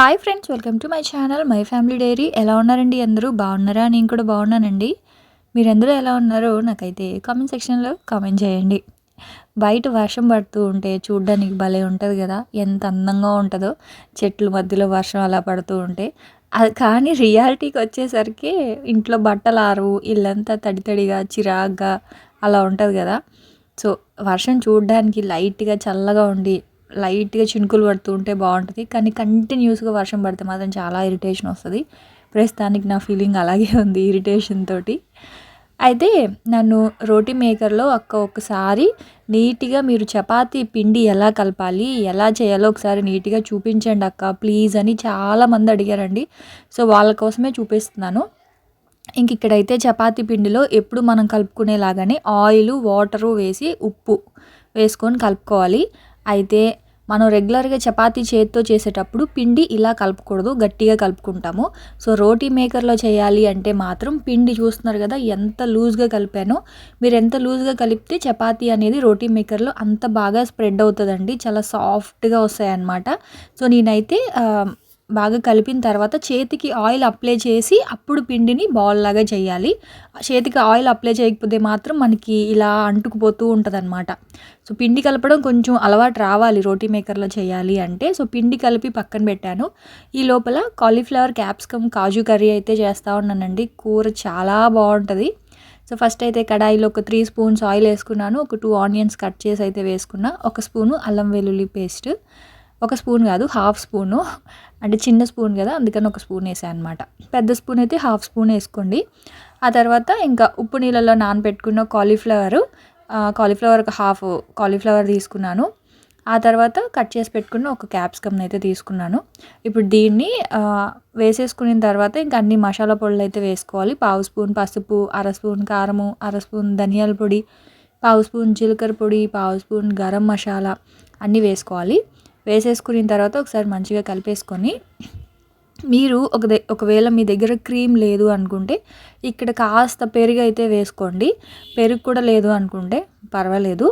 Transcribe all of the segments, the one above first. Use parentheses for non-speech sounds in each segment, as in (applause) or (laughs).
Hi friends welcome to my channel my family diary ఎలా ఉన్నారండి అందరూ? బాగున్నారా? నేను కూడా బాగున్నానండి. మీరందరూ ఎలా ఉన్నారో నాకైతే కామెంట్ సెక్షన్లో కామెంట్ చేయండి. బయట వర్షం పడుతూ ఉంటే చూడ్డానికి భలే ఉంటుంది కదా? ఎంత అందంగా ఉంటుందో. చెట్ల మధ్యలో వర్షం అలా పడుతూ ఉంటే. అది కానీ రియాలిటీకి వచ్చేసరికి ఇంట్లో బట్టలు ఆరవు ఇల్లంతా తడి తడిగా చిరాగ్గా అలా ఉంటుంది కదా? సో వర్షం చూడడానికి లైట్గా చల్లగా ఉండి లైట్గా చినుకులు పడుతూ ఉంటే బాగుంటుంది. కానీ కంటిన్యూస్గా వర్షం పడితే మాత్రం చాలా ఇరిటేషన్ వస్తుంది. ప్రస్తుతానికి నా ఫీలింగ్ అలాగే ఉంది ఇరిటేషన్ తోటి. అయితే నన్ను రోటీ మేకర్లో ఒక్క ఒక్కసారి నీట్గా మీరు చపాతీ పిండి ఎలా కలపాలి ఎలా చేయాలో ఒకసారి నీట్గా చూపించండి అక్క ప్లీజ్ అని చాలామంది అడిగారండి. సో వాళ్ళ కోసమే చూపిస్తున్నాను. ఇంక ఇక్కడైతే చపాతీ పిండిలో ఎప్పుడు మనం కలుపుకునేలాగానే ఆయిల్ వాటరు వేసి ఉప్పు వేసుకొని కలుపుకోవాలి. అయితే మనం రెగ్యులర్గా చపాతీ చేతితో చేసేటప్పుడు పిండి ఇలా కలుపుకూడదు గట్టిగా కలుపుకుంటాము. సో రోటీ మేకర్లో చేయాలి అంటే మాత్రం పిండి చూస్తున్నారు కదా ఎంత లూజ్గా కలిపానో. మీరు ఎంత లూజ్గా కలిపితే చపాతీ అనేది రోటీ మేకర్లో అంత బాగా స్ప్రెడ్ అవుతుందండి. చాలా సాఫ్ట్గా వస్తాయి అన్నమాట సో నేనైతే బాగా కలిపిన తర్వాత చేతికి ఆయిల్ అప్లై చేసి అప్పుడు పిండిని బాల్ లాగా చేయాలి. చేతికి ఆయిల్ అప్లై చేయకపోతే మాత్రం మనకి ఇలా అంటుకుపోతూ ఉంటుంది అనమాట సో పిండి కలపడం కొంచెం అలవాటు రావాలి రోటీ మేకర్లో చేయాలి అంటే. సో పిండి కలిపి పక్కన పెట్టాను. ఈ లోపల కాలీఫ్లవర్ క్యాప్సికమ్ కాజు కర్రీ అయితే చేస్తూ ఉన్నానండి. కూర చాలా బాగుంటుంది. సో ఫస్ట్ అయితే కడాయిలో ఒక త్రీ స్పూన్స్ ఆయిల్ వేసుకున్నాను. ఒక టూ ఆనియన్స్ కట్ చేసి అయితే వేసుకున్నా. ఒక స్పూను అల్లం వెల్లుల్లి పేస్ట్ ఒక స్పూన్ కాదు హాఫ్ స్పూను. అంటే చిన్న స్పూన్ కదా అందుకని ఒక స్పూన్ వేసాను అనమాట పెద్ద స్పూన్ అయితే హాఫ్ స్పూన్ వేసుకోండి. ఆ తర్వాత ఇంకా ఉప్పు నీళ్ళలో నానబెట్టుకున్న కాలీఫ్లవర్ కాలీఫ్లవర్ ఒక హాఫ్ కాలీఫ్లవర్ తీసుకున్నాను. ఆ తర్వాత కట్ చేసి పెట్టుకున్న ఒక క్యాప్సికమ్ అయితే తీసుకున్నాను. ఇప్పుడు దీన్ని వేసేసుకున్న తర్వాత ఇంకా అన్ని మసాలా పొడులు అయితే వేసుకోవాలి. పావు స్పూన్ పసుపు అర స్పూన్ కారము అర స్పూన్ ధనియాల పొడి పావు స్పూన్ జీలకర్ర పొడి పావు స్పూన్ గరం మసాలా అన్నీ వేసుకోవాలి. వేసేసుకున్న తర్వాత ఒకసారి మంచిగా కలిపేసుకొని మీరు ఒక ఒకవేళ మీ దగ్గర క్రీమ్ లేదు అనుకుంటే ఇక్కడ కాస్త పెరుగు అయితే వేసుకోండి. పెరుగు కూడా లేదు అనుకుంటే పర్వాలేదు.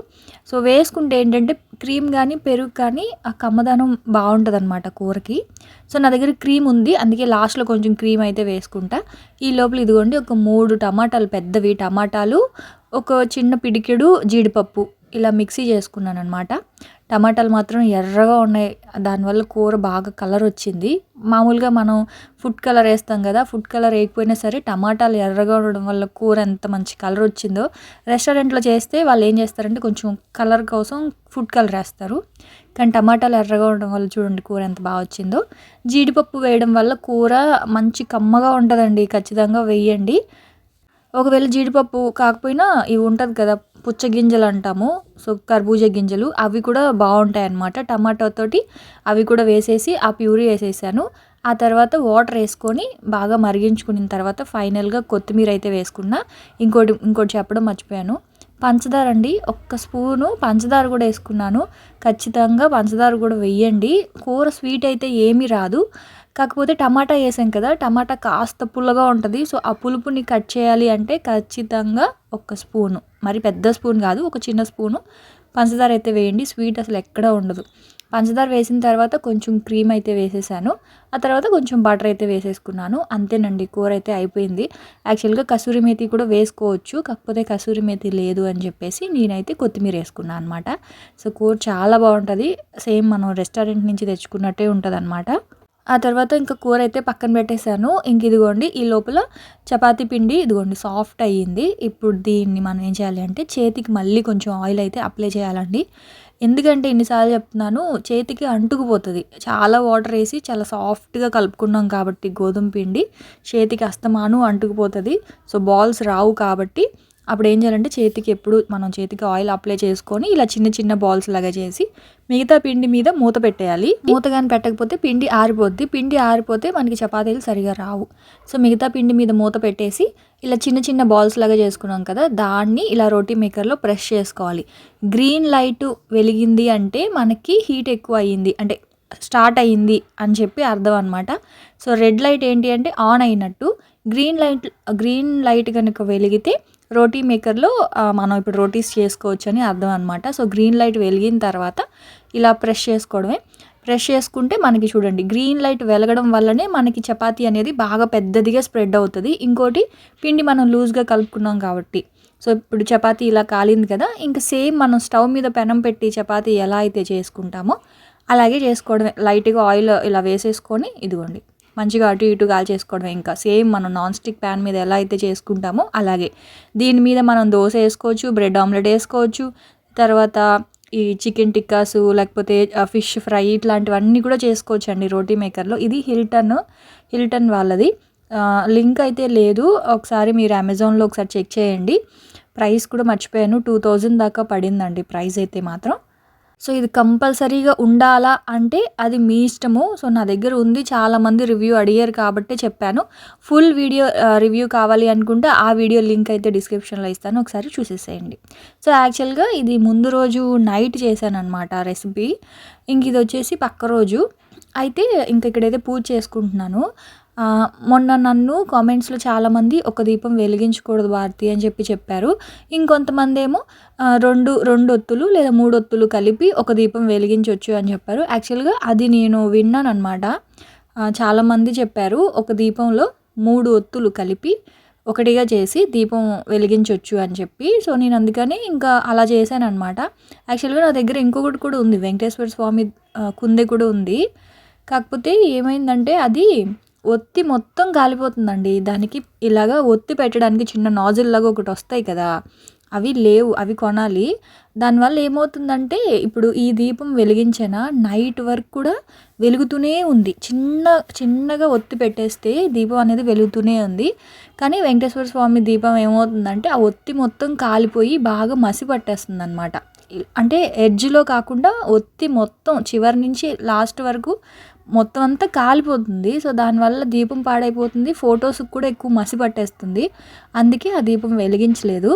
సో వేసుకుంటే ఏంటంటే క్రీమ్ కానీ పెరుగు కానీ ఆ కమ్మదనం బాగుంటుంది అనమాట కూరకి. సో నా దగ్గర క్రీమ్ ఉంది. అందుకే లాస్ట్లో కొంచెం క్రీమ్ అయితే వేసుకుంటా. ఈ లోపల ఇదిగోండి ఒక మూడు టమాటాలు పెద్దవి. టమాటాలు ఒక చిన్న పిడికెడు జీడిపప్పు ఇలా మిక్సీ చేసుకున్నాను అనమాట టమాటాలు మాత్రం ఎర్రగా ఉన్నాయి. దానివల్ల కూర బాగా కలర్ వచ్చింది. మామూలుగా మనం ఫుడ్ కలర్ వేస్తాం కదా ఫుడ్ కలర్ వేయకపోయినా సరే టమాటాలు ఎర్రగా ఉండడం వల్ల కూర ఎంత మంచి కలర్ వచ్చిందో రెస్టారెంట్లో చేస్తే వాళ్ళు ఏం చేస్తారంటే కొంచెం కలర్ కోసం ఫుడ్ కలర్ వేస్తారు. కానీ టమాటాలు ఎర్రగా ఉండడం వల్ల చూడండి కూర ఎంత బాగా వచ్చిందో. జీడిపప్పు వేయడం వల్ల కూర మంచి కమ్మగా ఉంటుందండి ఖచ్చితంగా వేయండి. ఒకవేళ జీడిపప్పు కాకపోయినా ఇవి ఉంటుంది కదా పుచ్చగింజలు అంటాము. సో కర్బూజ గింజలు అవి కూడా బాగుంటాయి అన్నమాట టమాటోతోటి అవి కూడా వేసేసి ఆ ప్యూరీ వేసేసాను. ఆ తర్వాత వాటర్ వేసుకొని బాగా మరిగించుకున్న తర్వాత ఫైనల్గా కొత్తిమీర అయితే వేసుకున్నా. ఇంకోటి ఇంకోటి చెప్పడం మర్చిపోయాను. పంచదార అండి ఒక్క స్పూను పంచదార కూడా వేసుకున్నాను. ఖచ్చితంగా పంచదార కూడా వేయండి. కూర స్వీట్ అయితే ఏమీ రాదు. కాకపోతే టమాటా వేసాం కదా టమాటా కాస్త పుల్లగా ఉంటుంది. సో ఆ పులుపుని కట్ చేయాలి అంటే ఖచ్చితంగా ఒక స్పూను. మరి పెద్ద స్పూన్ కాదు ఒక చిన్న స్పూను. పంచదార అయితే వేయండి స్వీట్ అసలు ఎక్కడ ఉండదు. పంచదార వేసిన తర్వాత కొంచెం క్రీమ్ అయితే వేసేసాను. ఆ తర్వాత కొంచెం బటర్ అయితే వేసేసుకున్నాను. అంతేనండి కూర అయితే అయిపోయింది. యాక్చువల్గా కసూరి మేతి కూడా వేసుకోవచ్చు కాకపోతే కసూరి మేతి లేదు అని చెప్పేసి నేనైతే కొత్తిమీర వేసుకున్నాను అనమాట సో కూర చాలా బాగుంటుంది. సేమ్ మనం రెస్టారెంట్ నుంచి తెచ్చుకున్నట్టే ఉంటుంది అనమాట ఆ తర్వాత ఇంకా కూర అయితే పక్కన పెట్టేశాను. ఇంక ఇదిగోండి ఈ లోపల చపాతి పిండి ఇదిగోండి సాఫ్ట్ అయ్యింది. ఇప్పుడు దీన్ని మనం ఏం చేయాలి అంటే చేతికి మళ్ళీ కొంచెం ఆయిల్ అయితే అప్లై చేయాలండి. ఎందుకంటే ఇన్నిసార్లు చెప్తున్నాను చేతికి అంటుకుపోతుంది. చాలా వాటర్ వేసి చాలా సాఫ్ట్గా కలుపుకున్నాం కాబట్టి గోధుమ పిండి చేతికి అస్తమాను అంటుకుపోతుంది. సో బాల్స్ రావు కాబట్టి అప్పుడు ఏం చేయాలంటే చేతికి ఎప్పుడు మనం చేతికి ఆయిల్ అప్లై చేసుకొని ఇలా చిన్న చిన్న బాల్స్ లాగా చేసి మిగతా పిండి మీద మూత పెట్టేయాలి. మూత కానీ పెట్టకపోతే పిండి ఆరిపోద్ది. పిండి ఆరిపోతే మనకి చపాతీలు సరిగా రావు. సో మిగతా పిండి మీద మూత పెట్టేసి ఇలా చిన్న చిన్న బాల్స్ లాగా చేసుకున్నాం కదా దాన్ని ఇలా రోటీ మేకర్లో ప్రెస్ చేసుకోవాలి. గ్రీన్ లైట్ వెలిగింది అంటే మనకి హీట్ ఎక్కువ అయ్యింది. అంటే స్టార్ట్ అయ్యింది అని చెప్పి అర్థం అనమాట సో రెడ్ లైట్ ఏంటి అంటే ఆన్ అయినట్టు. గ్రీన్ లైట్ గ్రీన్ లైట్ కనుక వెలిగితే రోటీ మేకర్లో మనం ఇప్పుడు రోటీస్ చేసుకోవచ్చు అని అర్థం అనమాట సో గ్రీన్ లైట్ వెలిగిన తర్వాత ఇలా ప్రెష్ చేసుకోవడమే. ప్రెష్ చేసుకుంటే మనకి చూడండి గ్రీన్ లైట్ వెలగడం వల్లనే మనకి చపాతీ అనేది బాగా పెద్దదిగా స్ప్రెడ్ అవుతుంది. ఇంకోటి పిండి మనం లూజ్గా కలుపుకున్నాం కాబట్టి. సో ఇప్పుడు చపాతీ ఇలా కాలింది కదా ఇంకా సేమ్ మనం స్టవ్ మీద పెనం పెట్టి చపాతీ ఎలా అయితే చేసుకుంటామో అలాగే చేసుకోవడమే. లైట్గా ఆయిల్ ఇలా వేసేసుకొని ఇదిగోండి. మంచిగా అటు ఇటు గాలి చేసుకోవడం ఇంకా సేమ్ మనం నాన్ స్టిక్ ప్యాన్ మీద ఎలా అయితే చేసుకుంటామో అలాగే. దీని మీద మనం దోశ వేసుకోవచ్చు బ్రెడ్ ఆమ్లెట్ వేసుకోవచ్చు తర్వాత ఈ చికెన్ టిక్కాసు లేకపోతే ఫిష్ ఫ్రై ఇట్లాంటివన్నీ కూడా చేసుకోవచ్చు అండి రోటీ మేకర్లో. ఇది హిల్టన్ హిల్టన్ వాళ్ళది. లింక్ అయితే లేదు. ఒకసారి మీరు అమెజాన్లో ఒకసారి చెక్ చేయండి. ప్రైస్ కూడా మర్చిపోయాను. టూ థౌజండ్ దాకా పడిందండి ప్రైస్ అయితే మాత్రం. సో ఇది కంపల్సరీగా ఉండాలా అంటే అది మీ ఇష్టము. సో నా దగ్గర ఉంది చాలామంది రివ్యూ అడిగారు కాబట్టి చెప్పాను. ఫుల్ వీడియో రివ్యూ కావాలి అనుకుంటే ఆ వీడియో లింక్ అయితే డిస్క్రిప్షన్లో ఇస్తాను. ఒకసారి చూసేసేయండి. సో యాక్చువల్గా ఇది ముందు రోజు నైట్ చేశాను అనమాట రెసిపీ. ఇంక ఇది వచ్చేసి పక్క రోజు. అయితే ఇంక ఇక్కడైతే పూజ చేసుకుంటున్నాను. మొన్న నన్ను కామెంట్స్లో చాలామంది ఒక దీపం వెలిగించకూడదు భారతి అని చెప్పి చెప్పారు. ఇంకొంతమంది ఏమో రెండు రెండు ఒత్తులు లేదా మూడు ఒత్తులు కలిపి ఒక దీపం వెలిగించవచ్చు అని చెప్పారు. యాక్చువల్గా అది నేను విన్నాను అనమాట చాలామంది చెప్పారు ఒక దీపంలో మూడు ఒత్తులు కలిపి ఒకటిగా చేసి దీపం వెలిగించవచ్చు అని చెప్పి. సో నేను అందుకని ఇంకా అలా చేశాను అనమాట యాక్చువల్గా నా దగ్గర ఇంకొకటి కూడా ఉంది. వెంకటేశ్వర స్వామి కుంది కూడా ఉంది. కాకపోతే ఏమైందంటే అది ఒత్తి మొత్తం కాలిపోతుందండి. దానికి ఇలాగా ఒత్తి పెట్టడానికి చిన్న నాజిల్ లాగా ఒకటి వస్తాయి కదా అవి లేవు అవి కొనాలి. దానివల్ల ఏమవుతుందంటే ఇప్పుడు ఈ దీపం వెలిగించిన నైట్ వరకు కూడా వెలుగుతూనే ఉంది. చిన్న చిన్నగా ఒత్తి పెట్టేస్తే దీపం అనేది వెలుగుతూనే ఉంది. కానీ వెంకటేశ్వర స్వామి దీపం ఏమవుతుందంటే ఆ ఒత్తి మొత్తం కాలిపోయి బాగా మసి పట్టేస్తుంది అనమాట అంటే ఎడ్జ్లో కాకుండా ఒత్తి మొత్తం చివరి నుంచి లాస్ట్ వరకు మొత్తం అంతా కాలిపోతుంది. సో దానివల్ల దీపం పాడైపోతుంది. ఫొటోస్కి కూడా ఎక్కువ మసి పట్టేస్తుంది. అందుకే ఆ దీపం వెలిగించలేదు.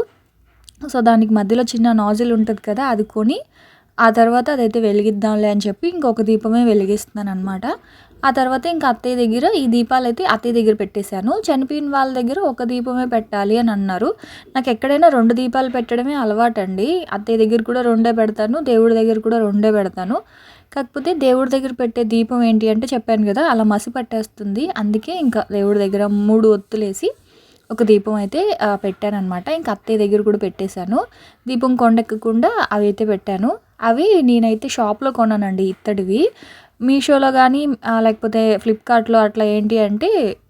సో దానికి మధ్యలో చిన్న నాజిల్ ఉంటుంది కదా అది కొని ఆ తర్వాత అదైతే వెలిగిద్దాంలే అని చెప్పి ఇంకొక దీపమే వెలిగిస్తున్నాను అనమాట ఆ తర్వాత ఇంకా అత్తయ్య దగ్గర ఈ దీపాలు అయితే అత్తయ్య దగ్గర పెట్టేశాను. చనిపోయిన వాళ్ళ దగ్గర ఒక దీపమే పెట్టాలి అని అన్నారు. నాకు ఎక్కడైనా రెండు దీపాలు పెట్టడమే అలవాటండి. అత్తయ్య దగ్గర కూడా రెండే పెడతాను. దేవుడి దగ్గర కూడా రెండే పెడతాను. కాకపోతే దేవుడి దగ్గర పెట్టే దీపం ఏంటి అంటే చెప్పాను కదా అలా మసి పట్టేస్తుంది. అందుకే ఇంకా దేవుడి దగ్గర మూడు ఒత్తులేసి ఒక దీపం అయితే పెట్టానమాట ఇంకా అత్తయ్య దగ్గర కూడా పెట్టేశాను. దీపం కొండెక్కకుండా అవి అయితే పెట్టాను. అవి నేనైతే షాప్లో కొన్నానండి ఇత్తడివి. మీషోలో కానీ లేకపోతే ఫ్లిప్కార్ట్లో అట్లా ఏంటి అంటే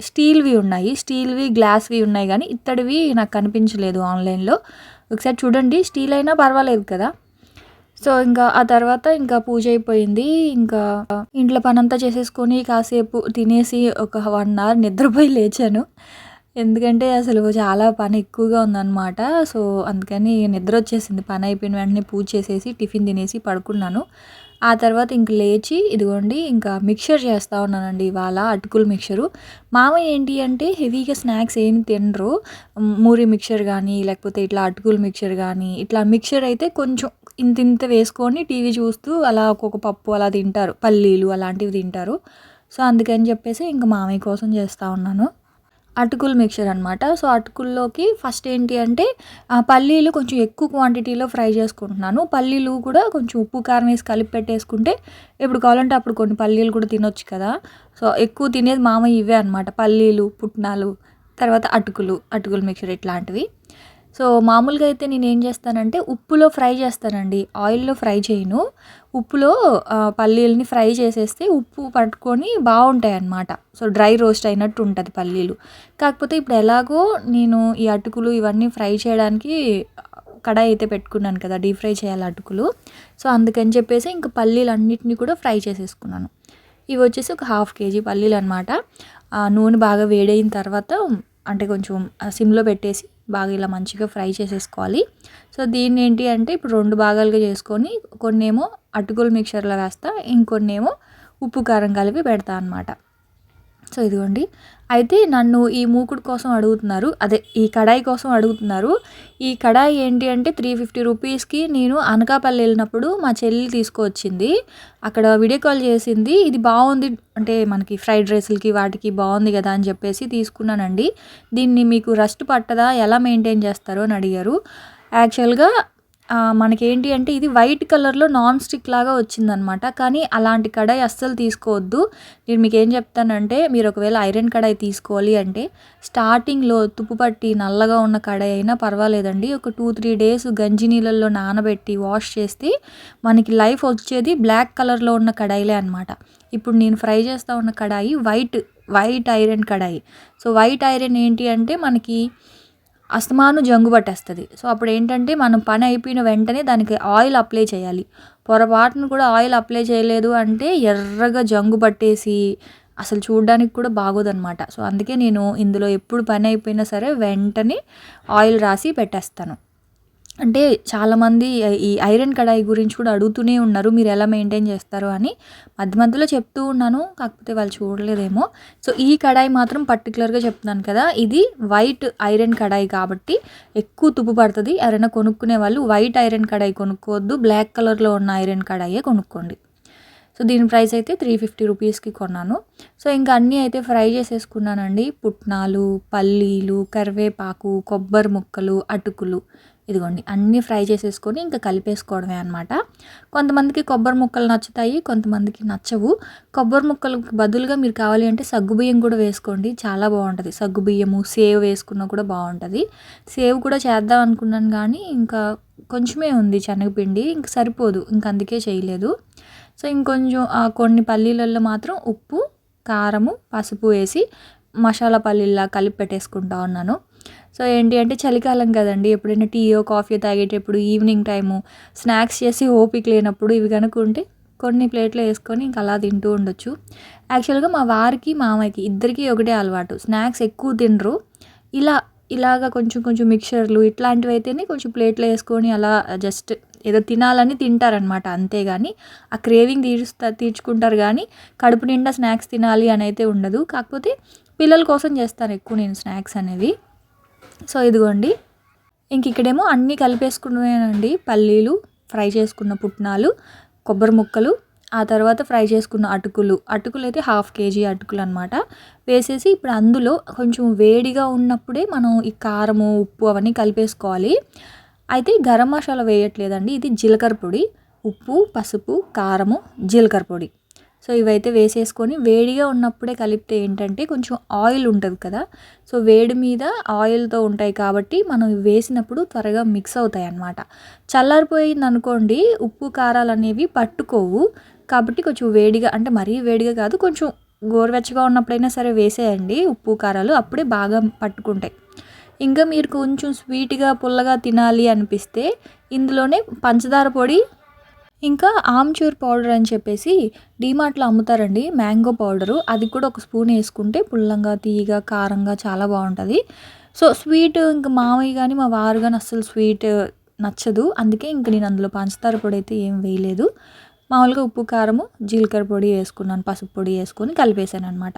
స్టీల్వి ఉన్నాయి. స్టీల్వి గ్లాస్వి ఉన్నాయి కానీ ఇత్తడివి నాకు కనిపించలేదు ఆన్లైన్లో. ఒకసారి చూడండి స్టీల్ అయినా పర్వాలేదు కదా. సో ఇంకా ఆ తర్వాత ఇంకా పూజ అయిపోయింది. ఇంకా ఇంట్లో పనంతా చేసేసుకొని కాసేపు తినేసి ఒక వన్ అవర్ నిద్రపోయి లేచాను. ఎందుకంటే అసలు చాలా పని ఎక్కువగా ఉందన్నమాట. సో అందుకని నిద్ర వచ్చేసింది. పని అయిపోయిన వెంటనే పూజ చేసేసి టిఫిన్ తినేసి పడుకున్నాను. ఆ తర్వాత ఇంక లేచి ఇదిగోండి ఇంకా మిక్చర్ చేస్తూ ఉన్నానండి ఇవాళ అటుకులు మిక్చరు మామయ్య ఏంటి అంటే హెవీగా స్నాక్స్ ఏమి తినరు. మూరి మిక్చర్ కానీ లేకపోతే ఇట్లా అటుకులు మిక్చర్ కానీ ఇట్లా మిక్చర్ అయితే కొంచెం ఇంత ఇంత వేసుకొని టీవీ చూస్తూ అలా ఒక్కొక్క పప్పు అలా తింటారు. పల్లీలు అలాంటివి తింటారు. సో అందుకని చెప్పేసి ఇంకా మామయ్య కోసం చేస్తూ ఉన్నాను. అటుకులు మిక్చర్ అనమాట సో అటుకుల్లోకి ఫస్ట్ ఏంటి అంటే పల్లీలు కొంచెం ఎక్కువ క్వాంటిటీలో ఫ్రై చేసుకుంటున్నాను. పల్లీలు కూడా కొంచెం ఉప్పు కారం వేసి కలిపి పెట్టేసుకుంటే ఎప్పుడు కావాలంటే అప్పుడు కొన్ని పల్లీలు కూడా తినొచ్చు కదా. సో ఎక్కువ తినేది మామయ్య ఇవే అనమాట పల్లీలు పుట్నాలు తర్వాత అటుకులు అటుకులు మిక్చర్ ఇట్లాంటివి. సో మామూలుగా అయితే నేను ఏం చేస్తానంటే ఉప్పులో ఫ్రై చేస్తానండి. ఆయిల్లో ఫ్రై చేయను. ఉప్పులో పల్లీలని ఫ్రై చేసేస్తే ఉప్పు పట్టుకొని బాగుంటాయి అన్నమాట సో డ్రై రోస్ట్ అయినట్టు ఉంటుంది పల్లీలు. కాకపోతే ఇప్పుడు ఎలాగో నేను ఈ అటుకులు ఇవన్నీ ఫ్రై చేయడానికి కడాయి అయితే పెట్టుకున్నాను కదా డీప్ ఫ్రై చేయాలి అటుకులు. సో అందుకని చెప్పేసి ఇంక పల్లీలు అన్నిటిని కూడా ఫ్రై చేసేసుకున్నాను. ఇవి వచ్చేసి ఒక హాఫ్ కేజీ పల్లీలు అనమాట నూనె బాగా వేడైన తర్వాత అంటే కొంచెం సిమ్లో పెట్టేసి బాగా ఇలా మంచిగా ఫ్రై చేసేసుకోవాలి. సో దీన్ని ఏంటి అంటే ఇప్పుడు రెండు భాగాలుగా చేసుకొని కొన్ని ఏమో అటుకులు మిక్చర్లో వేస్తా ఇంకొన్ని ఏమో ఉప్పు కారం కలిపి పెడతా అనమాట సో ఇదిగోండి. అయితే నన్ను ఈ మూకుడు కోసం అడుగుతున్నారు. అదే ఈ కడాయి కోసం అడుగుతున్నారు. ఈ కడాయి ఏంటి అంటే త్రీ ఫిఫ్టీ రూపీస్కి నేను అనకాపల్లి వెళ్ళినప్పుడు మా చెల్లి తీసుకువచ్చింది అక్కడ వీడియో కాల్ చేసింది. ఇది బాగుంది. అంటే మనకి ఫ్రైడ్ రైస్లకి వాటికి బాగుంది కదా అని చెప్పేసి తీసుకున్నానండి. దీన్ని మీకు రస్ట్ పట్టదా? ఎలా మెయింటైన్ చేస్తారో అని అడిగారు. యాక్చువల్గా మనకేంటి అంటే ఇది వైట్ కలర్‌లో నాన్ స్టిక్ లాగా వచ్చిందనమాట. కానీ అలాంటి కడాయి అస్సలు తీసుకోవద్దు. నేను మీకు ఏం చెప్తానంటే మీరు ఒకవేళ ఐరన్ కడాయి తీసుకోవాలి అంటే స్టార్టింగ్‌లో తుప్పు పట్టి నల్లగా ఉన్న కడాయి అయినా పర్వాలేదండి. ఒక 2, 3 డేస్ గంజి నీళ్ళల్లో నానబెట్టి వాష్ చేస్తే మనకి లైఫ్ వచ్చేది బ్లాక్ కలర్‌లో ఉన్న కడాయిలే అనమాట. ఇప్పుడు నేను ఫ్రై చేస్తా ఉన్న కడాయి వైట్, వైట్ ఐరన్ కడాయి. సో, వైట్ ఐరన్ ఏంటి అంటే మనకి అస్తమాను జంగు పట్టేస్తుంది సో, అప్పుడు ఏంటంటే మనం పని అయిపోయిన వెంటనే దానికి ఆయిల్ అప్లై చేయాలి. పొరపాటున కూడా ఆయిల్ అప్లై చేయలేదు అంటే ఎర్రగా జంగు పట్టేసి అసలు చూడడానికి కూడా బాగోదనమాట. సో, అందుకే నేను ఇందులో ఎప్పుడు పని అయిపోయినా సరే వెంటనే ఆయిల్ రాసి పెట్టేస్తాను. అంటే చాలామంది ఈ ఐరన్ కడాయి గురించి కూడా అడుగుతూనే ఉన్నారు. మీరు ఎలా మెయింటైన్ చేస్తారు అని. మధ్య మధ్యలో చెప్తూ ఉన్నాను. కాకపోతే వాళ్ళు చూడలేదేమో. సో, ఈ కడాయి మాత్రం పర్టికులర్గా చెప్తున్నాను కదా! ఇది వైట్ ఐరన్ కడాయి కాబట్టి ఎక్కువ తుప్పు పడుతుంది ఎవరైనా కొనుక్కునే వాళ్ళు వైట్ ఐరన్ కడాయి కొనుక్కోవద్దు. బ్లాక్ కలర్‌లో ఉన్న ఐరన్ కడాయే కొనుక్కోండి. సో, దీని ప్రైస్ అయితే 350 రూపీస్‌కి కొన్నాను. సో, ఇంకా అన్నీ అయితే ఫ్రై చేసేసుకున్నానండి. పుట్నాలు, పల్లీలు, కరివేపాకు, కొబ్బరి ముక్కలు, అటుకులు ఇదిగోండి అన్నీ ఫ్రై చేసేసుకొని ఇంకా కలిపేసుకోవడమే అనమాట. కొంతమందికి కొబ్బరి ముక్కలు నచ్చుతాయి. కొంతమందికి నచ్చవు. కొబ్బరి ముక్కలకు బదులుగా మీరు కావాలి అంటే సగ్గుబియ్యం కూడా వేసుకోండి. చాలా బాగుంటుంది సగ్గుబియ్యము, సేవ్ వేసుకున్నా కూడా బాగుంటుంది సేవ్ కూడా చేద్దాం అనుకున్నాను కానీ ఇంకా కొంచెమే ఉంది శనగపిండి. ఇంక సరిపోదు. ఇంక అందుకే చేయలేదు. సో, ఇంకొంచెం కొన్ని పల్లీలలో మాత్రం ఉప్పు, కారము, పసుపు వేసి మసాలా పల్లీల్లా కలిపి పెట్టేసుకుంటా ఉన్నాను. సో, ఏంటి అంటే చలికాలం కదండీ! ఎప్పుడైనా టీయో, కాఫీ తాగేటప్పుడు ఈవినింగ్ టైము స్నాక్స్ చేసి ఓపిక లేనప్పుడు ఇవి కనుక్కుంటే ఉంటే కొన్ని ప్లేట్‌లో వేసుకొని ఇంక అలా తింటూ ఉండొచ్చు. యాక్చువల్‌గా మా వారికి, మామయ్యకి ఇద్దరికీ ఒకటే అలవాటు. స్నాక్స్ ఎక్కువ తినరు. ఇలా ఇలాగ కొంచెం కొంచెం మిక్చర్లు ఇట్లాంటివైతేనే కొంచెం ప్లేట్‌లో వేసుకొని అలా జస్ట్ ఏదో తినాలని తింటారనమాట. అంతేగాని ఆ క్రేవింగ్ తీరుస్తా తీర్చుకుంటారు కానీ కడుపు నిండా స్నాక్స్ తినాలి అని అయితే ఉండదు. కాకపోతే పిల్లల కోసం చేస్తాను ఎక్కువ నేను స్నాక్స్ అనేవి. సో, ఇదిగోండి. ఇంక ఇక్కడేమో అన్నీ కలిపేసుకున్నానండి. పల్లీలు, ఫ్రై చేసుకున్న పుట్నాలు, కొబ్బరి ముక్కలు, ఆ తర్వాత ఫ్రై చేసుకున్న అటుకులు. అటుకులు అయితే హాఫ్ కేజీ అటుకులు అనమాట వేసేసి ఇప్పుడు అందులో కొంచెం వేడిగా ఉన్నప్పుడే మనం ఈ కారము, ఉప్పు అవన్నీ కలిపేసుకోవాలి. అయితే గరం మసాలా వేయట్లేదండి. ఇది జీలకర్ర పొడి. ఉప్పు, పసుపు, కారము, జీలకర్ర పొడి. సో, ఇవైతే వేసేసుకొని వేడిగా ఉన్నప్పుడే కలిపితే ఏంటంటే కొంచెం ఆయిల్ ఉంటుంది కదా! సో, వేడి మీద ఆయిల్‌తో ఉంటాయి కాబట్టి మనం వేసినప్పుడు త్వరగా మిక్స్ అవుతాయి అన్నమాట చల్లారిపోయింది అనుకోండి ఉప్పు, కారాలు అనేవి పట్టుకోవు. కాబట్టి కొంచెం వేడిగా అంటే మరీ వేడిగా కాదు కొంచెం గోరువెచ్చగా ఉన్నప్పుడైనా సరే వేసేయండి ఉప్పు, కారాలు. అప్పుడే బాగా పట్టుకుంటాయి. ఇంకా మీరు కొంచెం స్వీట్‌గా, పుల్లగా తినాలి అనిపిస్తే ఇందులోనే పంచదార పొడి ఇంకా ఆమ్చూర్ పౌడర్ అని చెప్పేసి డీమార్ట్‌లో అమ్ముతారండి. Mango powder. అది కూడా ఒక స్పూన్ వేసుకుంటే పుల్లంగా, తీయగా కారంగా చాలా బాగుంటుంది సో, స్వీట్ ఇంక మామయ్య కానీ మా వారు కానీ అస్సలు స్వీట్ నచ్చదు. అందుకే ఇంక నేను అందులో పంచదార పొడి అయితే ఏం వేయలేదు. మామూలుగా ఉప్పు, కారము, జీలకర్ర పొడి వేసుకున్నాను. పసుపు పొడి వేసుకొని కలిపేసాననమాట.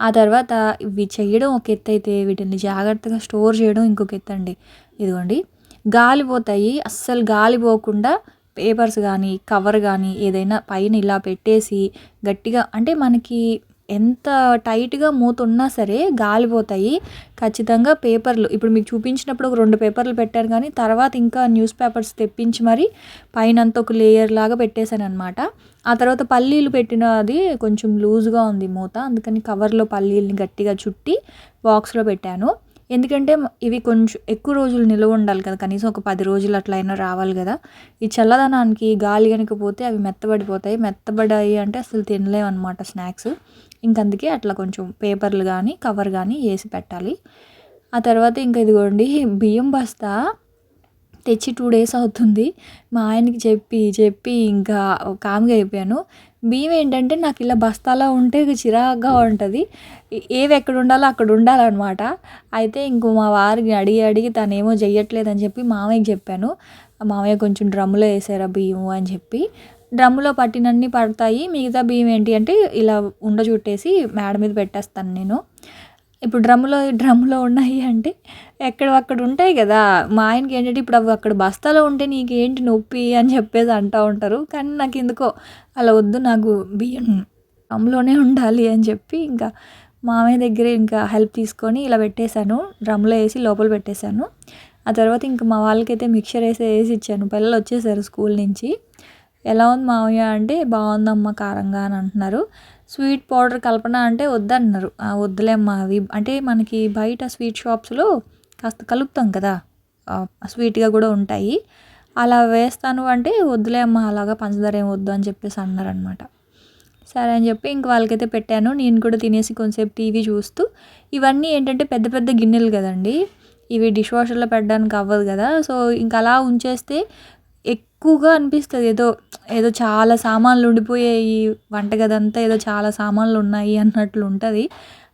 ఆ తర్వాత ఇవి చేయడం ఒక ఎత్తు అయితే వీటిని జాగ్రత్తగా స్టోర్ చేయడం ఇంకొక ఎత్తు అండి ఇదిగోండి గాలి పోతాయి. అస్సలు గాలి పోకుండా పేపర్స్ కానీ కవర్ కానీ ఏదైనా పైన ఇలా పెట్టేసి గట్టిగా అంటే మనకి ఎంత టైట్‌గా మూతున్నా సరే గాలిపోతాయి. ఖచ్చితంగా పేపర్లు ఇప్పుడు మీకు చూపించినప్పుడు ఒక రెండు పేపర్లు పెట్టారు కానీ తర్వాత ఇంకా న్యూస్ పేపర్స్ తెప్పించి మరి అంత ఒక లేయర్ లాగా పెట్టేసాననమాట. ఆ తర్వాత పల్లీలు పెట్టినది కొంచెం లూజ్‌గా ఉంది మూత. అందుకని కవర్‌లో పల్లీలని గట్టిగా చుట్టి బాక్స్‌లో పెట్టాను. ఎందుకంటే ఇవి కొంచెం ఎక్కువ రోజులు నిల్వ ఉండాలి కదా! కనీసం ఒక పది రోజులు అట్లా అయినా రావాలి కదా ఈ చల్లదనానికి గాలి కనుకపోతే అవి మెత్తబడిపోతాయి. మెత్తబడాయి అంటే అసలు తినలేమనమాట స్నాక్స్. ఇంక అందుకే అట్లా కొంచెం పేపర్లు కానీ కవర్ కానీ వేసి పెట్టాలి. ఆ తర్వాత ఇంకా ఇదిగోండి బియ్యం బస్తా తెచ్చి టూ డేస్ అవుతుంది. మా ఆయనకి చెప్పి, చెప్పి ఇంకా కామ్‌గా అయిపోయాను. బియ్యం ఏంటంటే నాకు ఇలా బస్తాలో ఉంటే చిరాకుగా ఉంటుంది ఏవి ఎక్కడ ఉండాలో అక్కడ ఉండాలన్నమాట అయితే ఇంకో మా వారిని అడిగి, అడిగి తనేమో చెయ్యట్లేదని చెప్పి మామయ్యకి చెప్పాను. మామయ్య కొంచెం డ్రమ్‌లో వేసారా బియ్యము అని చెప్పి. డ్రమ్‌లో పట్టినన్ని పడతాయి. మిగతా బియ్యం ఏంటి అంటే ఇలా ఉండ చుట్టేసి మేడ మీద పెట్టేస్తాను నేను. ఇప్పుడు డ్రమ్‌లో, డ్రమ్‌లో ఉన్నాయి అంటే ఎక్కడ అక్కడ ఉంటాయి కదా. మా ఆయనకి ఏంటంటే ఇప్పుడు అవి అక్కడ బస్తాలో ఉంటే నీకేంటి నొప్పి అని చెప్పేసి అంటూ ఉంటారు. కానీ నాకు ఎందుకో అలా వద్దు నాకు బియ్యం డ్రమ్‌లోనే ఉండాలి అని చెప్పి ఇంకా మామయ్య దగ్గరే ఇంకా హెల్ప్ తీసుకొని ఇలా పెట్టేశాను. డ్రమ్‌లో వేసి లోపల పెట్టేశాను. ఆ తర్వాత ఇంకా మా వాళ్ళకైతే మిక్చర్ వేసి వేసి ఇచ్చాను. పిల్లలు వచ్చేసారు స్కూల్ నుంచి. ఎలా ఉంది మామయ్య అంటే బాగుందమ్మ కారంగా అని అంటున్నారు. స్వీట్ పౌడర్ కల్పన అంటే వద్దన్నారు. వద్దులేమ్మా అవి అంటే మనకి బయట స్వీట్ షాప్స్లో కాస్త కలుపుతాం కదా స్వీట్గా కూడా ఉంటాయి. అలా వేస్తాను అంటే వద్దులే అమ్మ అలాగా పంచదార ఏం వద్దు అని చెప్పేసి అన్నారనమాట సరే అని చెప్పి ఇంక వాళ్ళకైతే పెట్టాను. నేను కూడా తినేసి కొంచెంసేపు టీవీ చూస్తూ ఇవన్నీ ఏంటంటే పెద్ద పెద్ద గిన్నెలు కదండి ఇవి డిష్ వాషర్లో పెట్టడానికి అవ్వదు కదా. సో ఇంకా అలా ఉంచేస్తే ఎక్కువగా అనిపిస్తుంది. ఏదో ఏదో చాలా సామాన్లు ఉండిపోయాయి వంటగది అంతా ఏదో చాలా సామాన్లు ఉన్నాయి అన్నట్లు ఉంటుంది.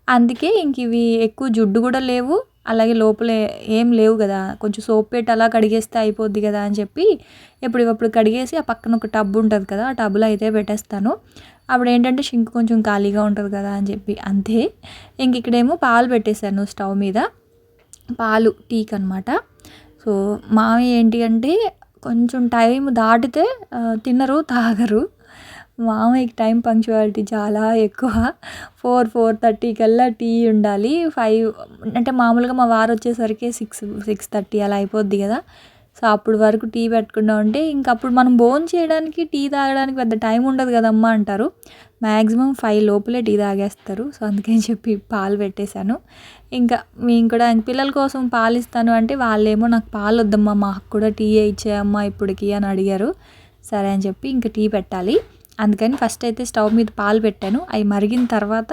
అందుకే ఇంక ఇవి ఎక్కువ జుడ్డు కూడా లేవు. అలాగే లోపల ఏం లేవు కదా. కొంచెం సోప్ పెట్టి అలా కడిగేస్తే అయిపోద్ది కదా అని చెప్పి ఎప్పుడప్పుడు కడిగేసి ఆ పక్కన ఒక టబ్ ఉంటుంది కదా ఆ టబ్లో అయితే పెట్టేస్తాను. అప్పుడు ఏంటంటే షింక్ కొంచెం ఖాళీగా ఉంటుంది కదా అని చెప్పి అంతే. ఇంక ఇక్కడేమో పాలు పెట్టేశాను స్టవ్ మీద. పాలు టీక్ అనమాట సో మావి ఏంటి అంటే కొంచెం టైం దాటితే తినరు తాగరు. మామయ్యకి టైం పంక్చువాలిటీ చాలా ఎక్కువ. ఫోర్ ఫోర్ థర్టీ కల్లా టీ ఉండాలి. ఫైవ్ అంటే మామూలుగా మా వారు వచ్చేసరికి సిక్స్ సిక్స్ థర్టీ అలా అయిపోద్ది కదా. సో అప్పుడు వరకు టీ పెట్టకుండా ఉంటే ఇంక అప్పుడు మనం భోజనం చేయడానికి టీ తాగడానికి పెద్ద టైం ఉండదు కదమ్మా అంటారు. మ్యాక్సిమం ఫైవ్ లోపలే టీ తాగేస్తారు. సో అందుకని చెప్పి పాలు పెట్టేశాను. ఇంకా మేము కూడా ఇంక పిల్లల కోసం పాలు ఇస్తాను అంటే వాళ్ళేమో నాకు పాలు వద్దమ్మా మాకు కూడా టీ ఇచ్చేయమ్మా ఇప్పటికి అని అడిగారు. సరే అని చెప్పి ఇంకా టీ పెట్టాలి. అందుకని ఫస్ట్ అయితే స్టవ్ మీద పాలు పెట్టాను. అవి మరిగిన తర్వాత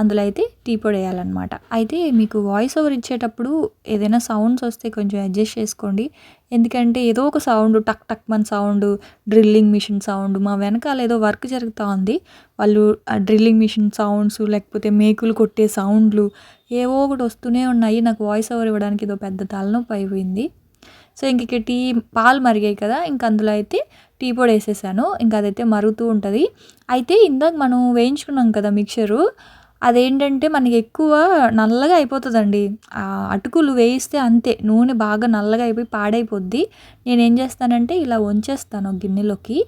అందులో అయితే టీ పొడి వేయాలన్నమాట. అయితే మీకు వాయిస్ ఓవర్ ఇచ్చేటప్పుడు ఏదైనా సౌండ్స్ వస్తే కొంచెం అడ్జస్ట్ చేసుకోండి. ఎందుకంటే ఏదో ఒక సౌండ్ టక్ టక్ మన సౌండ్ డ్రిల్లింగ్ మిషన్ సౌండ్ మా వెనకాల ఏదో వర్క్ జరుగుతూ ఉంది. వాళ్ళు ఆ డ్రిల్లింగ్ మిషన్ సౌండ్స్ లేకపోతే మేకులు కొట్టే సౌండ్లు ఏవో ఒకటి వస్తూనే ఉన్నాయి. నాకు వాయిస్ ఓవర్ ఇవ్వడానికి ఏదో పెద్ద తలనొప్పి అయిపోయింది. సో ఇంక ఇక్కడ టీ పాలు మరిగాయి కదా ఇంక అందులో అయితే టీ పొడి వేసేసాను. ఇంకా అదైతే మరుగుతూ ఉంటుంది. అయితే ఇందాక మనం వేయించుకున్నాం కదా మిక్చరు అదేంటంటే మనకి ఎక్కువ నల్లగా అయిపోతుందండి. అటుకులు వేయిస్తే అంతే నూనె బాగా నల్లగా అయిపోయి పాడైపోద్ది. నేను ఏం చేస్తానంటే ఇలా వంచేస్తాను గిన్నెలోకి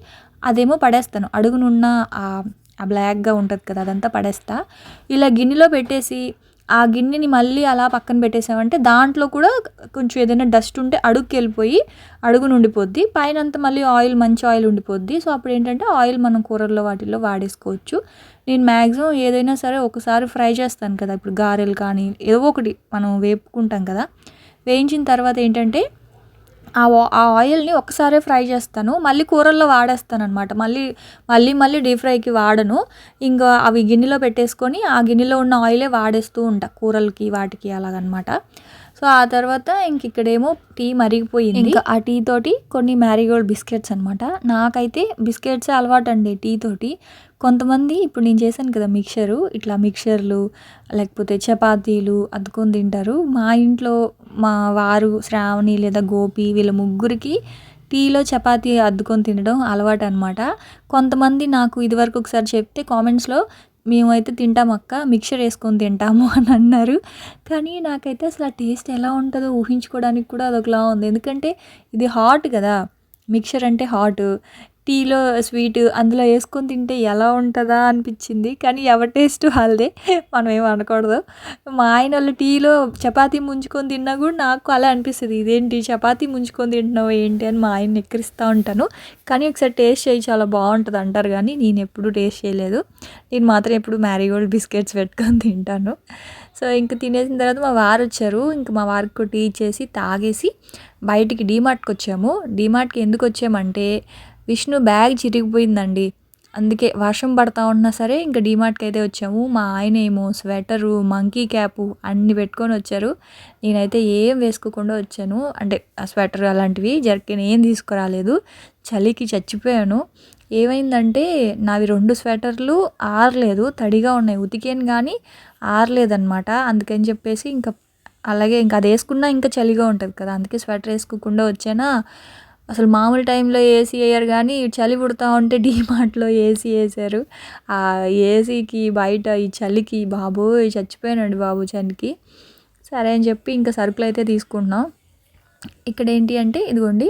అదేమో పడేస్తాను. అడుగునున్న ఆ ఆ బ్లాక్గా ఉంటుంది కదా అదంతా పడేస్తా. ఇలా గిన్నెలో పెట్టేసి ఆ గిన్నెని మళ్ళీ అలా పక్కన పెట్టేసామంటే దాంట్లో కూడా కొంచెం ఏదైనా డస్ట్ ఉంటే అడుగుకి వెళ్ళిపోయి అడుగును ఉండిపోద్ది. పైన అంతా మళ్ళీ ఆయిల్ మంచి ఆయిల్ ఉండిపోద్ది. సో అప్పుడు ఏంటంటే ఆయిల్ మనం కూరల్లో వాటిల్లో వాడేసుకోవచ్చు. నేను మ్యాక్సిమం ఏదైనా సరే ఒకసారి ఫ్రై చేస్తాను కదా. ఇప్పుడు గారెలు కానీ ఏదో ఒకటి మనం వేపుకుంటాం కదా. వేయించిన తర్వాత ఏంటంటే ఆ వా- ఆ ఆయిల్ని ఒకసారే ఫ్రై చేస్తాను. మళ్ళీ కూరల్లో వాడేస్తాను అనమాట మళ్ళీ మళ్ళీ మళ్ళీ డీప్ ఫ్రైకి వాడను. ఇంకా అవి గిన్నెలో పెట్టేసుకొని ఆ గిన్నెలో ఉన్న ఆయిలే వాడేస్తూ ఉంటా కూరలకి వాటికి అలాగనమాట సో ఆ తర్వాత ఇంక ఇక్కడేమో టీ మరిగిపోయింది. ఇంకా ఆ టీ తోటి కొన్ని మ్యారీగోల్డ్ బిస్కెట్స్ అనమాట నాకైతే బిస్కెట్స్ అలవాటు అండి టీ తోటి. కొంతమంది ఇప్పుడు నేను చేశాను కదా మిక్చరు ఇట్లా మిక్చర్లు లేకపోతే చపాతీలు అద్దుకొని తింటారు. మా ఇంట్లో మా వారు శ్రావణి లేదా గోపి వీళ్ళ ముగ్గురికి టీలో చపాతీ అద్దుకొని తినడం అలవాటు అనమాట కొంతమంది నాకు ఇదివరకు ఒకసారి చెప్తే కామెంట్స్లో మేమైతే తింటాం అక్క మిక్చర్ వేసుకొని తింటాము (laughs) అని అన్నారు. కానీ నాకైతే అసలు ఆ టేస్ట్ ఎలా ఉంటుందో ఊహించుకోవడానికి కూడా అదొకలా ఉంది. ఎందుకంటే ఇది హాట్ కదా మిక్చర్ అంటే హాట్. టీలో స్వీట్ అందులో వేసుకొని తింటే ఎలా ఉంటుందా అనిపించింది. కానీ ఎవరి టేస్ట్ వాళ్ళదే. మనం ఏం అనకూడదు. మా ఆయన వాళ్ళు టీలో చపాతీ ముంచుకొని తిన్నా కూడా నాకు అలా అనిపిస్తుంది. ఇదేంటి చపాతీ ముంచుకొని తింటున్నావు ఏంటి అని మా ఆయన ఎక్కిరిస్తూ ఉంటాను. కానీ ఒకసారి టేస్ట్ చేయి చాలా బాగుంటుంది అంటారు కానీ నేను ఎప్పుడు టేస్ట్ చేయలేదు. నేను మాత్రం ఎప్పుడు మ్యారీగోల్డ్ బిస్కెట్స్ పెట్టుకొని తింటాను. సో ఇంక తినేసిన తర్వాత మా వారు వచ్చారు. ఇంక మా వారికి టీ ఇచ్చేసి తాగేసి బయటికి డీమార్ట్కి వచ్చాము. డీమార్ట్కి ఎందుకు వచ్చామంటే విష్ణు బ్యాగ్ చిరిగిపోయిందండి. అందుకే వర్షం పడతా ఉన్నా సరే ఇంకా డీమార్ట్కి అయితే వచ్చాము. మా ఆయన ఏమో స్వెటరు మంకీ క్యాపు అన్ని పెట్టుకొని వచ్చారు. నేనైతే ఏం వేసుకోకుండా వచ్చాను. అంటే ఆ స్వెటర్ అలాంటివి జర్కిన్ ఏం తీసుకురాలేదు. చలికి చచ్చిపోయాను. ఏమైందంటే నావి రెండు స్వెటర్లు ఆరలేదు. తడిగా ఉన్నాయి. ఉతికాను కానీ ఆరలేదన్నమాట. అందుకని చెప్పేసి ఇంకా అలాగే ఇంకా అది వేసుకున్నా ఇంకా చలిగా ఉంటుంది కదా. అందుకే స్వెటర్ వేసుకోకుండా వచ్చానా? అసలు మామూలు టైంలో ఏసీ వేయరు కానీ చలి పుడతా ఉంటే (laughs) డీమార్ట్లో ఏసీ వేసారు ఆ ఏసీకి బయట ఈ చలికి బాబోయ్ చచ్చిపోయానండి బాబు చలికి. సరే అని చెప్పి ఇంకా సరుకులు అయితే తీసుకుంటున్నాం. ఇక్కడ ఏంటి అంటే ఇదిగోండి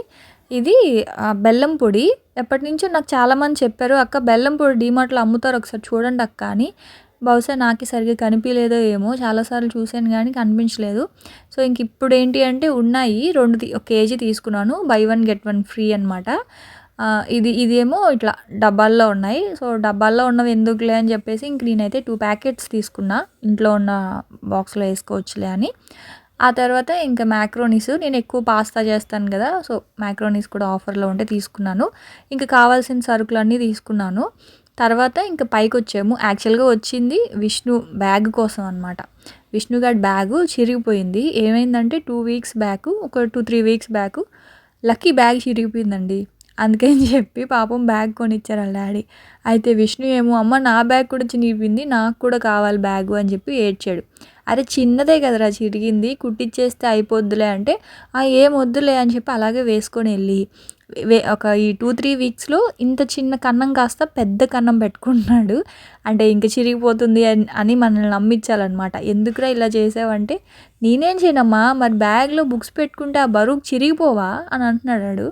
ఇది బెల్లం పొడి. ఎప్పటి నుంచో నాకు చాలామంది చెప్పారు అక్క బెల్లం పొడి డీమార్ట్లో అమ్ముతారు ఒకసారి చూడండి అక్క అని. బహుశా నాకు సరిగ్గా కనిపించలేదో ఏమో చాలాసార్లు చూశాను కానీ కనిపించలేదు. సో ఇంక ఇప్పుడు ఏంటి అంటే ఉన్నాయి రెండు ఒక కేజీ తీసుకున్నాను buy one get one free అనమాట ఇది ఇదేమో ఇట్లా డబ్బాల్లో ఉన్నాయి. సో డబ్బాల్లో ఉన్నవి ఎందుకులే అని చెప్పేసి ఇంక నేనైతే టూ ప్యాకెట్స్ తీసుకున్నా ఇంట్లో ఉన్న బాక్స్లో వేసుకోవచ్చులే అని. ఆ తర్వాత ఇంకా మ్యాక్రోనీస్ నేను ఎక్కువ పాస్తా చేస్తాను కదా సో మ్యాక్రోనీస్ కూడా ఆఫర్లో ఉంటే తీసుకున్నాను. ఇంకా కావాల్సిన సరుకులు అన్నీ తీసుకున్నాను. తర్వాత ఇంకా పైకి వచ్చాము యాక్చువల్గా వచ్చింది విష్ణు బ్యాగ్ కోసం అనమాట విష్ణు బ్యాగు చిరిగిపోయింది. ఏమైందంటే టూ వీక్స్ బ్యాక్ ఒక two three weeks back lucky bag చిరిగిపోయిందండి. అందుకని చెప్పి పాపం బ్యాగ్ కొనిచ్చారు వాళ్ళ డాడీ అయితే విష్ణు ఏమో అమ్మ నా బ్యాగ్ కూడా చినిగిపోయింది నాకు కూడా కావాలి బ్యాగు అని చెప్పి ఏడ్చాడు. అరే చిన్నదే కదరా చిరిగింది కుట్టిచ్చేస్తే అయిపోద్దులే అంటే "ఆ, ఏం వద్దులే అని చెప్పి అలాగే వేసుకొని వెళ్ళి ఒక ఈ టూ త్రీ వీక్స్లో ఇంత చిన్న కన్నం కాస్త పెద్ద కన్నం పెట్టుకుంటున్నాడు. అంటే ఇంక చిరిగిపోతుంది అని అని మనల్ని నమ్మించాలన్నమాట. ఎందుకురా ఇలా చేసావంటే నేనేం చేయనమ్మా మరి బ్యాగ్లో బుక్స్ పెట్టుకుంటే ఆ బరువు చిరిగిపోవా? అని అంటున్నాడు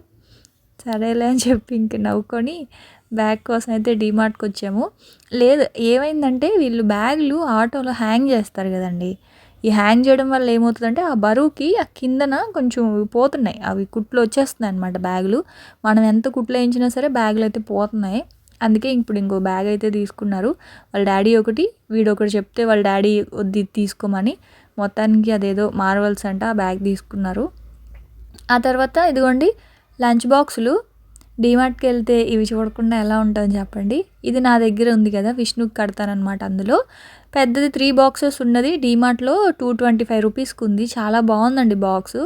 సరేలే అని చెప్పి ఇంక నవ్వుకొని బ్యాగ్ కోసం అయితే డీమార్ట్కి వచ్చాము. లేదు ఏమైందంటే వీళ్ళు బ్యాగ్లు ఆటోలో హ్యాంగ్ చేస్తారు కదండి. ఈ హ్యాంగ్ చేయడం వల్ల ఏమవుతుందంటే ఆ బరువుకి ఆ కిందన కొంచెం పోతున్నాయి. అవి కుట్లు వచ్చేస్తున్నాయి అనమాట బ్యాగులు. మనం ఎంత కుట్లు వేయించినా సరే బ్యాగులు అయితే పోతున్నాయి. అందుకే ఇప్పుడు ఇంకో బ్యాగ్ అయితే తీసుకున్నారు. వాళ్ళ డాడీ ఒకటి వీడు ఒకటి చెప్తే వాళ్ళ డాడీ వద్ది తీసుకోమని మొత్తానికి అదేదో మార్వల్స్ అంట ఆ బ్యాగ్ తీసుకున్నారు. ఆ తర్వాత ఇదిగోండి లంచ్ బాక్సులు. డీమార్ట్కి వెళ్తే ఇవి చూడకుండా ఎలా ఉంటుందని చెప్పండి. ఇది నా దగ్గర ఉంది కదా విష్ణుకి కడతానమాట అందులో. పెద్దది త్రీ బాక్సెస్ ఉన్నది. డీమార్ట్లో టూ ట్వంటీ ఫైవ్ రూపీస్కి ఉంది. చాలా బాగుందండి బాక్స్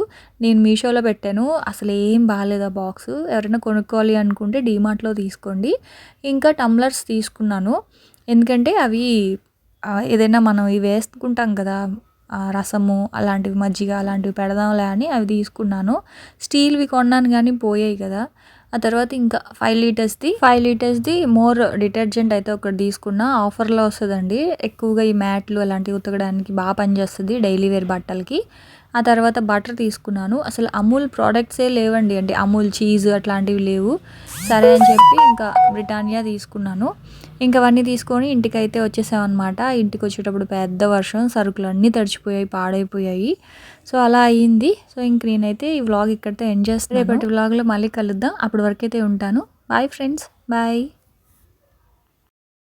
నేను మీషోలో పెట్టాను. అసలు ఏం బాగాలేదు ఆ బాక్స్ ఎవరైనా కొనుక్కోవాలి అనుకుంటే డీమార్ట్లో తీసుకోండి. ఇంకా టమ్లర్స్ తీసుకున్నాను. ఎందుకంటే అవి ఏదైనా మనం ఇవి వేసుకుంటాం కదా రసము అలాంటివి మజ్జిగ అలాంటివి పెడదాంలే అని అవి తీసుకున్నాను. స్టీల్వి కొన్నాను కానీ పోయాయి కదా. ఆ తర్వాత ఇంకా ఫైవ్ లీటర్స్ది ఫైవ్ లీటర్స్ది మోర్ డిటర్జెంట్ అయితే ఒకటి తీసుకున్న. ఆఫర్లో వస్తుందండి. ఎక్కువగా ఈ మ్యాట్లు అలాంటివి ఉతకడానికి బాగా పనిచేస్తుంది డైలీ వేర్ బట్టలకి. ఆ తర్వాత బటర్ తీసుకున్నాను. అసలు అమూల్ ప్రోడక్ట్సే లేవండి. అంటే అమూల్ చీజ్ అట్లాంటివి లేవు. సరే అని చెప్పి ఇంకా బ్రిటానియా తీసుకున్నాను. ఇంకా అవన్నీ తీసుకొని ఇంటికి అయితే వచ్చేసామన్నమాట. ఇంటికి వచ్చేటప్పుడు పెద్ద వర్షం సరుకులు అన్నీ తడిచిపోయాయి పాడైపోయాయి. సో అలా అయ్యింది సో ఇంక నేనైతే ఈ వ్లాగ్ ఇక్కడితో ఎండ్ చేస్తాను రేపటి వ్లాగ్లో మళ్ళీ కలుద్దాం. అప్పటి వరకైతే ఉంటాను. Bye friends bye